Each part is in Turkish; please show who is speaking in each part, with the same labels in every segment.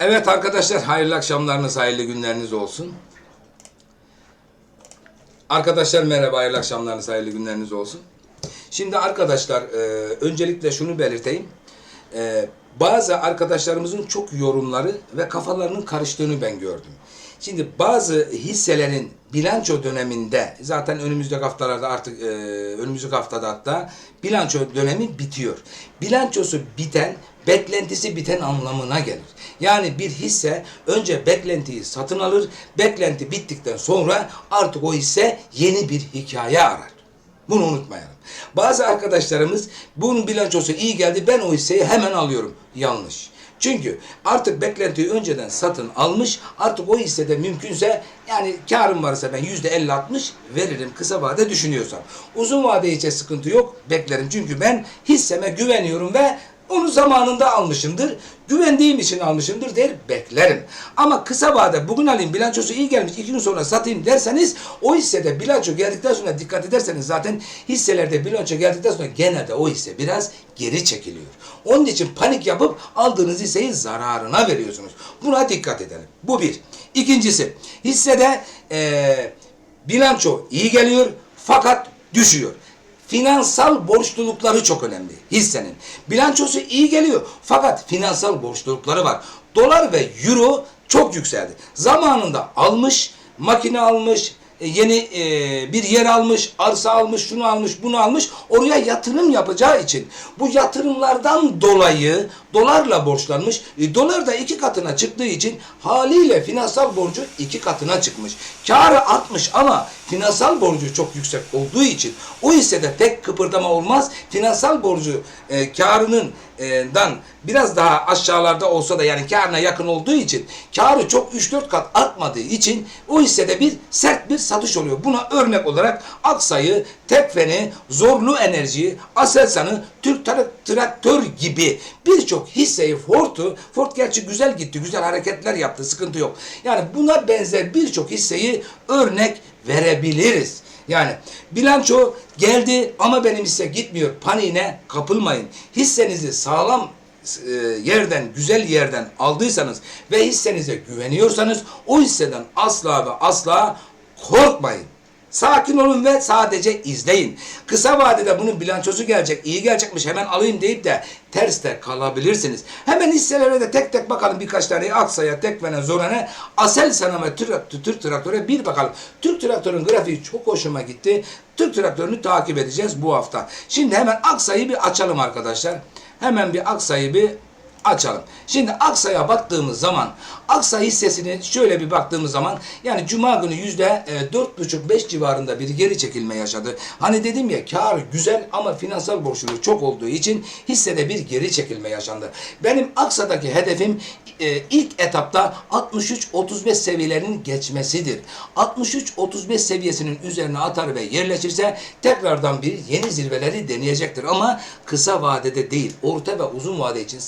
Speaker 1: Evet arkadaşlar hayırlı akşamlarınız, hayırlı günleriniz olsun. Arkadaşlar merhaba, hayırlı akşamlarınız, hayırlı günleriniz olsun. Şimdi arkadaşlar e, öncelikle şunu belirteyim. E, bazı arkadaşlarımızın çok yorumları ve kafalarının karıştığını ben gördüm. Şimdi bazı hisselerin bilanço döneminde zaten önümüzdeki haftalarda artık e, önümüzdeki haftada hatta bilanço dönemi bitiyor. Bilançosu biten beklentisi biten anlamına gelir. Yani bir hisse önce beklentiyi satın alır, beklenti bittikten sonra artık o hisse yeni bir hikaye arar. Bunu unutmayalım. Bazı arkadaşlarımız bunun bilançosu iyi geldi ben o hisseyi hemen alıyorum. Yanlış. Çünkü artık beklentiyi önceden satın almış artık o hissede mümkünse yani karım varsa ben yüzde 50-60 veririm kısa vade düşünüyorsam. Uzun vade için sıkıntı yok beklerim çünkü ben hisseme güveniyorum ve onu zamanında almışımdır. Güvendiğim için almışımdır der beklerim. Ama kısa vade bugün alayım bilançosu iyi gelmiş iki gün sonra satayım derseniz o hissede bilanço geldikten sonra dikkat ederseniz zaten hisselerde bilanço geldikten sonra genelde o hisse biraz geri çekiliyor. Onun için panik yapıp aldığınız hisseyi zararına veriyorsunuz. Buna dikkat edelim. Bu bir. İkincisi hissede eee bilanço iyi geliyor fakat düşüyor. Finansal borçlulukları çok önemli hissenin. Bilançosu iyi geliyor fakat finansal borçlulukları var. Dolar ve euro çok yükseldi. Zamanında almış, makine almış, yeni e, bir yer almış, arsa almış, şunu almış, bunu almış. Oraya yatırım yapacağı için bu yatırımlardan dolayı dolarla borçlanmış. E, dolar da iki katına çıktığı için haliyle finansal borcu iki katına çıkmış. Karı artmış ama finansal borcu çok yüksek olduğu için o hissede tek kıpırdama olmaz. Finansal borcu e, karının e, dan biraz daha aşağılarda olsa da yani karına yakın olduğu için karı çok 3-4 kat artmadığı için o hissede bir sert bir satış oluyor. Buna örnek olarak Aksa'yı, Tekfen'i, Zorlu Enerji'yi, Aselsan'ı, Türk Tra- Traktör gibi birçok hisseyi Ford'u, Ford gerçi güzel gitti, güzel hareketler yaptı, sıkıntı yok. Yani buna benzer birçok hisseyi örnek verebiliriz. Yani bilanço geldi ama benim hisse gitmiyor. Paniğine kapılmayın. Hissenizi sağlam e, yerden, güzel yerden aldıysanız ve hissenize güveniyorsanız o hisseden asla ve asla korkmayın. Sakin olun ve sadece izleyin. Kısa vadede bunun bilançosu gelecek, iyi gelecekmiş hemen alayım deyip de terste kalabilirsiniz. Hemen hisselere de tek tek bakalım birkaç tane Aksa'ya, Tekven'e, Zoran'e, Aselsan'a ve Türk Traktör'e bir bakalım. Türk Traktör'ün grafiği çok hoşuma gitti. Türk Traktör'ünü takip edeceğiz bu hafta. Şimdi hemen Aksa'yı bir açalım arkadaşlar. Hemen bir Aksa'yı bir açalım. Şimdi Aksa'ya baktığımız zaman Aksa hissesini şöyle bir baktığımız zaman yani Cuma günü yüzde e, dört buçuk beş civarında bir geri çekilme yaşadı. Hani dedim ya kar güzel ama finansal borçluluğu çok olduğu için hissede bir geri çekilme yaşandı. Benim Aksa'daki hedefim e, ilk etapta 63-35 seviyelerinin geçmesidir. 63-35 seviyesinin üzerine atar ve yerleşirse tekrardan bir yeni zirveleri deneyecektir. Ama kısa vadede değil, orta ve uzun vade için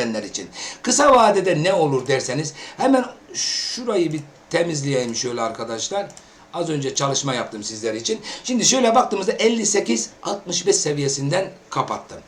Speaker 1: sabredenler için. Kısa vadede ne olur derseniz hemen şurayı bir temizleyeyim şöyle arkadaşlar. Az önce çalışma yaptım sizler için. Şimdi şöyle baktığımızda 58-65 seviyesinden kapattım.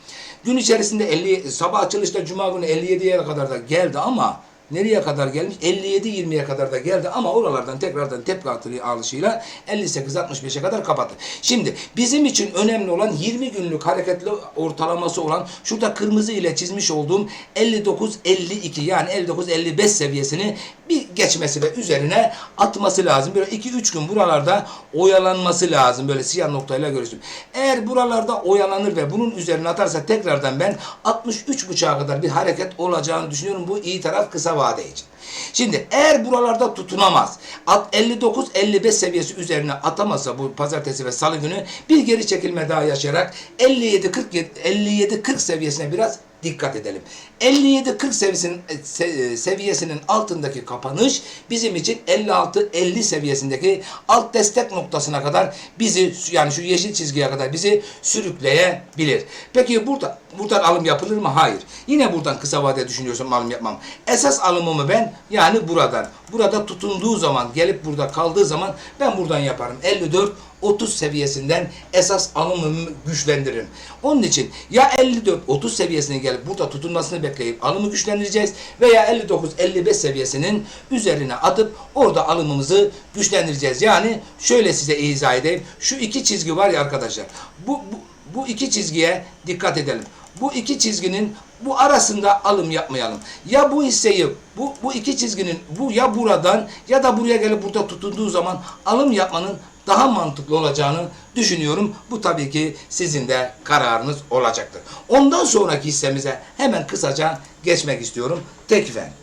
Speaker 1: Gün içerisinde 50 sabah açılışta cuma günü 57'ye kadar da geldi ama nereye kadar gelmiş? 57-20'ye kadar da geldi ama oralardan tekrardan tepki atı alışıyla 58-65'e kadar kapattı. Şimdi bizim için önemli olan 20 günlük hareketli ortalaması olan şurada kırmızı ile çizmiş olduğum 59-52 yani 59-55 seviyesini bir geçmesi ve üzerine atması lazım. Böyle 2-3 gün buralarda oyalanması lazım. Böyle siyah noktayla görürsün. Eğer buralarda oyalanır ve bunun üzerine atarsa tekrardan ben 63.5'a kadar bir hareket olacağını düşünüyorum. Bu iyi taraf kısa vade için. Şimdi eğer buralarda tutunamaz, 59-55 seviyesi üzerine atamazsa bu pazartesi ve salı günü bir geri çekilme daha yaşayarak 57-40 57-40 seviyesine biraz dikkat edelim. 57-40 seviyesinin, se- seviyesinin altındaki kapanış bizim için 56-50 seviyesindeki alt destek noktasına kadar bizi yani şu yeşil çizgiye kadar bizi sürükleyebilir. Peki burada buradan alım yapılır mı? Hayır. Yine buradan kısa vade düşünüyorsam alım yapmam. Esas alımımı ben yani buradan. Burada tutunduğu zaman gelip burada kaldığı zaman ben buradan yaparım. 54 30 seviyesinden esas alımımı güçlendiririm. Onun için ya 54-30 seviyesine gelip burada tutunmasını bekleyip alımı güçlendireceğiz veya 59-55 seviyesinin üzerine atıp orada alımımızı güçlendireceğiz. Yani şöyle size izah edeyim. Şu iki çizgi var ya arkadaşlar. Bu, bu, bu iki çizgiye dikkat edelim. Bu iki çizginin bu arasında alım yapmayalım. Ya bu hisseyi bu, bu iki çizginin bu ya buradan ya da buraya gelip burada tutunduğu zaman alım yapmanın daha mantıklı olacağını düşünüyorum. Bu tabii ki sizin de kararınız olacaktır. Ondan sonraki hissemize hemen kısaca geçmek istiyorum. Tekfen.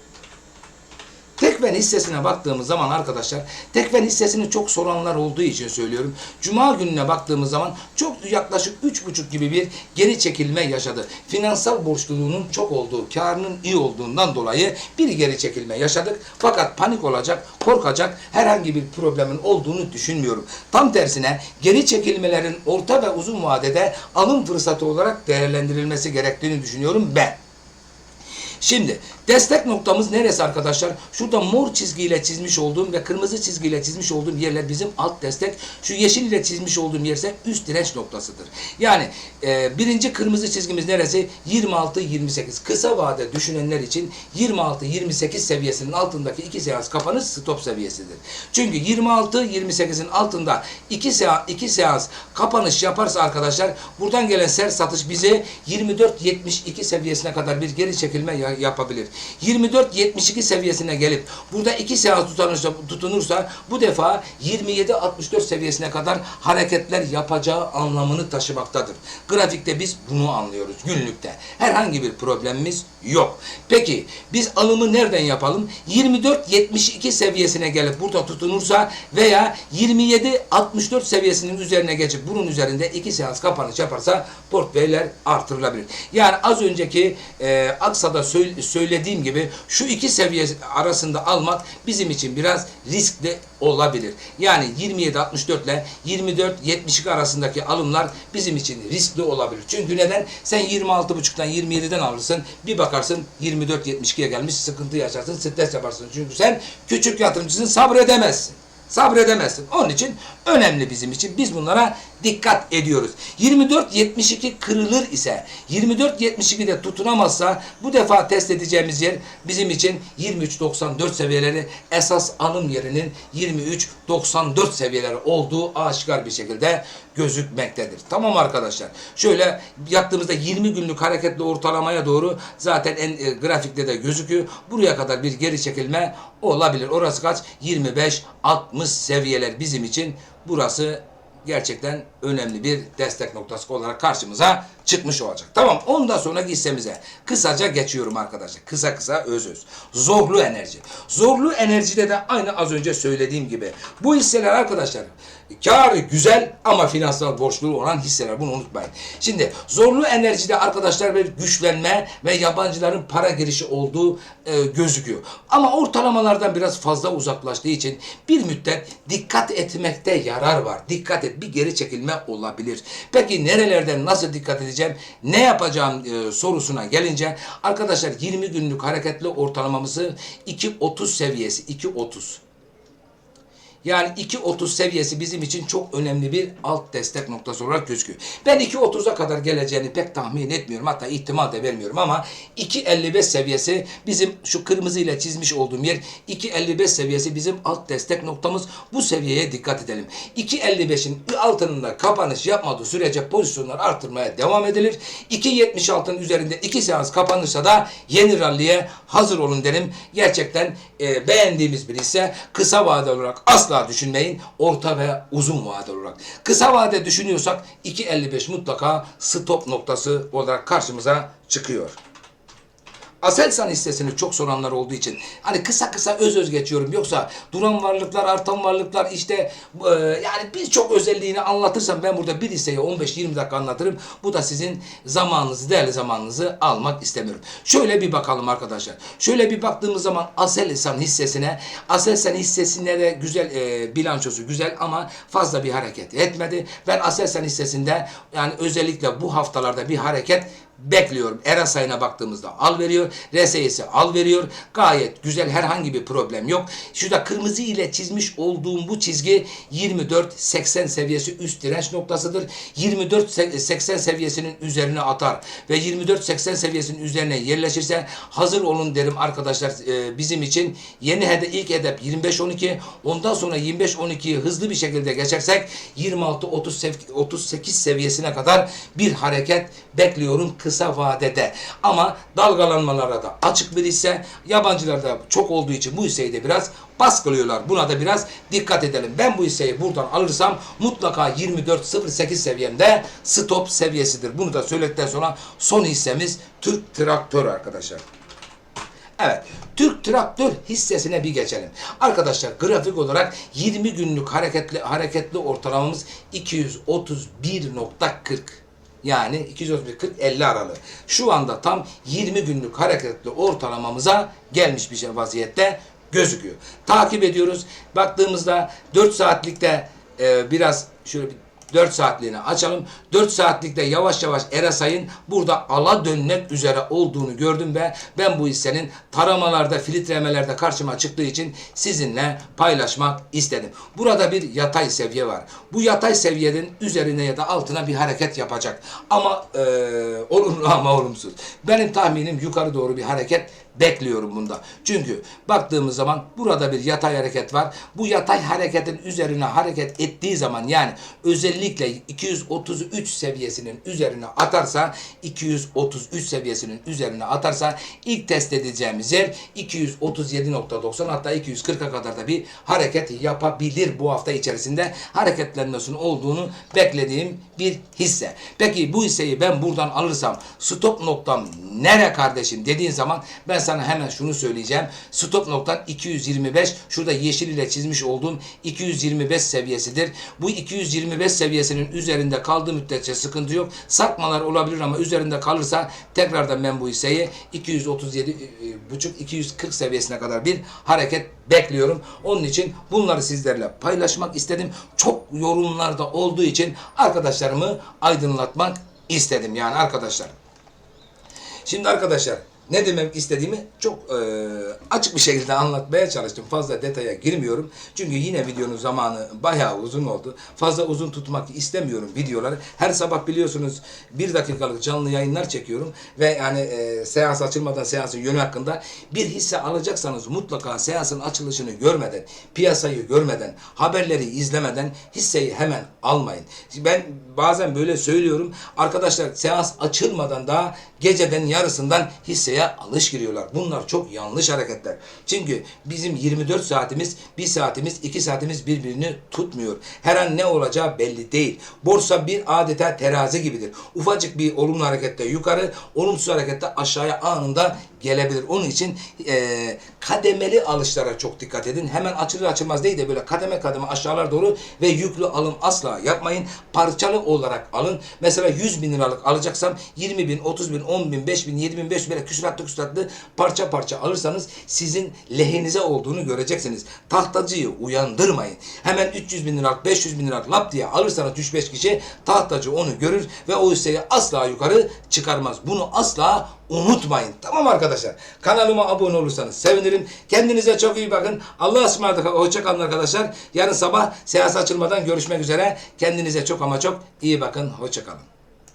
Speaker 1: Tekfen hissesine baktığımız zaman arkadaşlar, tekfen hissesini çok soranlar olduğu için söylüyorum. Cuma gününe baktığımız zaman çok yaklaşık 3,5 gibi bir geri çekilme yaşadı. Finansal borçluluğunun çok olduğu, karının iyi olduğundan dolayı bir geri çekilme yaşadık. Fakat panik olacak, korkacak herhangi bir problemin olduğunu düşünmüyorum. Tam tersine geri çekilmelerin orta ve uzun vadede alım fırsatı olarak değerlendirilmesi gerektiğini düşünüyorum ben. Şimdi destek noktamız neresi arkadaşlar? Şurada mor çizgiyle çizmiş olduğum ve kırmızı çizgiyle çizmiş olduğum yerler bizim alt destek. Şu yeşil ile çizmiş olduğum yer ise üst direnç noktasıdır. Yani e, birinci kırmızı çizgimiz neresi? 26-28. Kısa vade düşünenler için 26-28 seviyesinin altındaki iki seans kapanış stop seviyesidir. Çünkü 26-28'in altında iki seans, iki seans kapanış yaparsa arkadaşlar buradan gelen sert satış bizi 24-72 seviyesine kadar bir geri çekilme yapabilir. 24-72 seviyesine gelip burada iki seans tutanırsa, tutunursa bu defa 27-64 seviyesine kadar hareketler yapacağı anlamını taşımaktadır. Grafikte biz bunu anlıyoruz günlükte. Herhangi bir problemimiz yok. Peki biz alımı nereden yapalım? 24-72 seviyesine gelip burada tutunursa veya 27-64 seviyesinin üzerine geçip bunun üzerinde iki seans kapanış yaparsa portföyler artırılabilir. Yani az önceki e, Aksa'da söyle- söylediğim gibi şu iki seviye arasında almak bizim için biraz riskli olabilir. Yani 27-64 ile 24-72 arasındaki alımlar bizim için riskli olabilir. Çünkü neden? Sen 26.5'tan 27'den alırsın. Bir bakarsın 24-72'ye gelmiş sıkıntı yaşarsın, stres yaparsın. Çünkü sen küçük yatırımcısın sabredemezsin. Sabredemezsin. Onun için önemli bizim için. Biz bunlara dikkat ediyoruz. 24-72 kırılır ise 24-72'de tutunamazsa bu defa test edeceğimiz yer bizim için 23-94 seviyeleri esas alım yerinin 23-94 seviyeleri olduğu aşikar bir şekilde gözükmektedir. Tamam arkadaşlar. Şöyle yattığımızda 20 günlük hareketli ortalamaya doğru zaten en e, grafikte de gözüküyor. Buraya kadar bir geri çekilme olabilir. Orası kaç? 25-60 seviyeler bizim için burası gerçekten önemli bir destek noktası olarak karşımıza çıkmış olacak. Tamam ondan sonra hissemize kısaca geçiyorum arkadaşlar. Kısa kısa öz öz. Zorlu enerji. Zorlu enerjide de aynı az önce söylediğim gibi. Bu hisseler arkadaşlar karı güzel ama finansal borçluluğu olan hisseler. Bunu unutmayın. Şimdi zorlu enerjide arkadaşlar bir güçlenme ve yabancıların para girişi olduğu e, gözüküyor. Ama ortalamalardan biraz fazla uzaklaştığı için bir müddet dikkat etmekte yarar var. Dikkat et bir geri çekilme olabilir. Peki nerelerden nasıl dikkat edeceğim? Ne yapacağım e, sorusuna gelince arkadaşlar 20 günlük hareketli ortalamamızı 2.30 seviyesi 2.30 yani 2.30 seviyesi bizim için çok önemli bir alt destek noktası olarak gözüküyor. Ben 2.30'a kadar geleceğini pek tahmin etmiyorum. Hatta ihtimal de vermiyorum ama 2.55 seviyesi bizim şu kırmızı ile çizmiş olduğum yer 2.55 seviyesi bizim alt destek noktamız. Bu seviyeye dikkat edelim. 2.55'in altında kapanış yapmadığı sürece pozisyonlar artırmaya devam edilir. 2.76'ın üzerinde 2 seans kapanırsa da yeni ralliye hazır olun derim. Gerçekten e, beğendiğimiz bir hisse kısa vade olarak asla düşünmeyin. Orta ve uzun vade olarak. Kısa vade düşünüyorsak 2.55 mutlaka stop noktası olarak karşımıza çıkıyor. Aselsan hissesini çok soranlar olduğu için hani kısa kısa öz öz geçiyorum. Yoksa duran varlıklar, artan varlıklar işte e, yani birçok özelliğini anlatırsam ben burada bir hisseyi 15-20 dakika anlatırım. Bu da sizin zamanınızı, değerli zamanınızı almak istemiyorum. Şöyle bir bakalım arkadaşlar. Şöyle bir baktığımız zaman Aselsan hissesine, Aselsan hissesinde de güzel e, bilançosu güzel ama fazla bir hareket etmedi. Ben Aselsan hissesinde yani özellikle bu haftalarda bir hareket bekliyorum. ERA sayına baktığımızda al veriyor. RSI'si al veriyor. Gayet güzel herhangi bir problem yok. Şurada kırmızı ile çizmiş olduğum bu çizgi 24-80 seviyesi üst direnç noktasıdır. 24-80 seviyesinin üzerine atar ve 24-80 seviyesinin üzerine yerleşirse hazır olun derim arkadaşlar e, bizim için yeni hedef ilk hedef 25-12 ondan sonra 25-12'yi hızlı bir şekilde geçersek 26-38 seviyesine kadar bir hareket bekliyorum kısa vadede. Ama dalgalanmalara da açık bir hisse yabancılarda çok olduğu için bu hisseyi de biraz baskılıyorlar. Buna da biraz dikkat edelim. Ben bu hisseyi buradan alırsam mutlaka 24.08 seviyemde stop seviyesidir. Bunu da söyledikten sonra son hissemiz Türk Traktör arkadaşlar. Evet. Türk Traktör hissesine bir geçelim. Arkadaşlar grafik olarak 20 günlük hareketli hareketli ortalamamız 231.40. Yani 231 40 50 aralığı. Şu anda tam 20 günlük hareketli ortalamamıza gelmiş bir şey vaziyette gözüküyor. Takip ediyoruz. Baktığımızda 4 saatlikte e, biraz şöyle bir 4 saatliğini açalım. 4 saatlikte yavaş yavaş Erasay'ın burada ala dönmek üzere olduğunu gördüm ve ben bu hissenin taramalarda, filtremelerde karşıma çıktığı için sizinle paylaşmak istedim. Burada bir yatay seviye var. Bu yatay seviyenin üzerine ya da altına bir hareket yapacak. Ama e, olumlu ama olumsuz. Benim tahminim yukarı doğru bir hareket bekliyorum bunda. Çünkü baktığımız zaman burada bir yatay hareket var. Bu yatay hareketin üzerine hareket ettiği zaman yani özellikle 233 seviyesinin üzerine atarsa 233 seviyesinin üzerine atarsa ilk test edeceğimiz yer 237.90 hatta 240'a kadar da bir hareket yapabilir bu hafta içerisinde hareketlenmesinin olduğunu beklediğim bir hisse. Peki bu hisseyi ben buradan alırsam stop noktam nere kardeşim dediğin zaman ben sana hemen şunu söyleyeceğim. Stop noktan 225. Şurada yeşil ile çizmiş olduğum 225 seviyesidir. Bu 225 seviyesinin üzerinde kaldığı müddetçe sıkıntı yok. Sarkmalar olabilir ama üzerinde kalırsa tekrardan ben bu hisseyi 237 e, buçuk 240 seviyesine kadar bir hareket bekliyorum. Onun için bunları sizlerle paylaşmak istedim. Çok yorumlarda olduğu için arkadaşlarımı aydınlatmak istedim yani arkadaşlar. Şimdi arkadaşlar ne demek istediğimi çok e, açık bir şekilde anlatmaya çalıştım. Fazla detaya girmiyorum. Çünkü yine videonun zamanı bayağı uzun oldu. Fazla uzun tutmak istemiyorum videoları. Her sabah biliyorsunuz bir dakikalık canlı yayınlar çekiyorum. Ve yani e, seans açılmadan seansın yönü hakkında bir hisse alacaksanız mutlaka seansın açılışını görmeden, piyasayı görmeden, haberleri izlemeden hisseyi hemen almayın. Ben bazen böyle söylüyorum. Arkadaşlar seans açılmadan daha geceden yarısından hisseye alış giriyorlar. Bunlar çok yanlış hareketler. Çünkü bizim 24 saatimiz, 1 saatimiz, 2 saatimiz birbirini tutmuyor. Her an ne olacağı belli değil. Borsa bir adeta terazi gibidir. Ufacık bir olumlu harekette yukarı, olumsuz harekette aşağıya anında gelebilir. Onun için e, kademeli alışlara çok dikkat edin. Hemen açılır açılmaz değil de böyle kademe kademe aşağılar doğru ve yüklü alım asla yapmayın. Parçalı olarak alın. Mesela 100 bin liralık alacaksam 20 bin, 30 bin, 10 bin, 5 bin, 7 bin, 5 bin böyle küsuratlı küsuratlı parça parça alırsanız sizin lehinize olduğunu göreceksiniz. Tahtacıyı uyandırmayın. Hemen 300 bin liralık, 500 bin liralık lap diye alırsanız 3-5 kişi tahtacı onu görür ve o hisseyi asla yukarı çıkarmaz. Bunu asla unutmayın. Tamam arkadaşlar. Kanalıma abone olursanız sevinirim. Kendinize çok iyi bakın. Allah'a ısmarladık. Hoşçakalın arkadaşlar. Yarın sabah seans açılmadan görüşmek üzere. Kendinize çok ama çok iyi bakın. Hoşçakalın.